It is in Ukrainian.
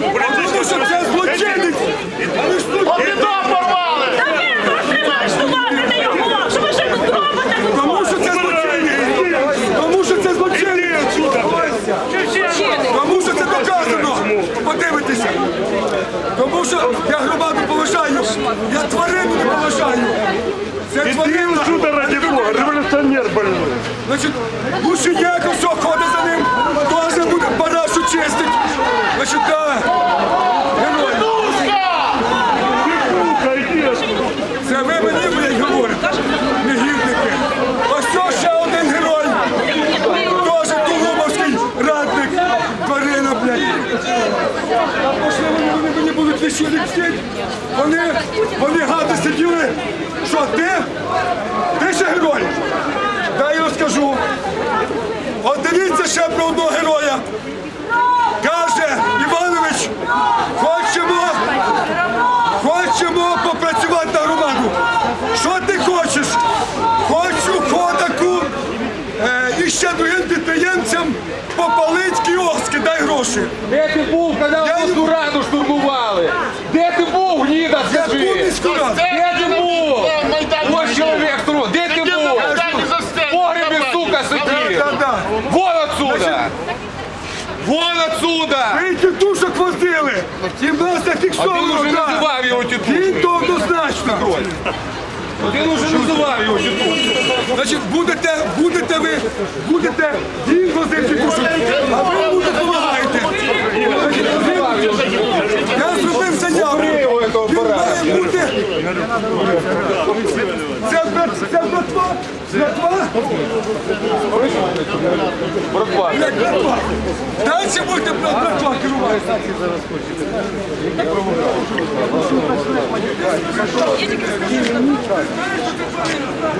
Тому що це злочинець! Обідом порвали! Та ні, це злочинець! Тому що це злочинець! Подивитися! Тому що я громаду поважаю! Я тварину не поважаю! Революціонер больной! Ходить за ним, теж буде чистить. Герой. Сука. Це ви мені, блядь, говорите, негідники. Що ще один герой. Теж Тулубовський радник. Тварина, блядь. Пошли вони, вони мені будуть лишити всіх. Вони, вони гади сиділи. Що, ти? Ти ще герой? Дай розкажу. От дивіться ще про одного героя. Гроші. Де ти був, коли обласну раду штурмували? Де ти був, Гніда, скажи? був міську раду. Де ти був? Ось чоловік, тру- де ти був? В погребі, сука, сидів. Вон отсюда! Вон отсюда! Ви тітушок возили. І в нас А ти вже називав його тітушкою. Він то однозначно. Ти вже називав його тітушкою. Значить, будете, будете ви, будете він возив тітушок, а ви йому допомагаєте. Я зробив заяву. Він має бути. Це брат- братва? Братва? Братва. Як братва? Дальше будете брат- братва керувати. Ти казав, що ти знаєш, що це тварина?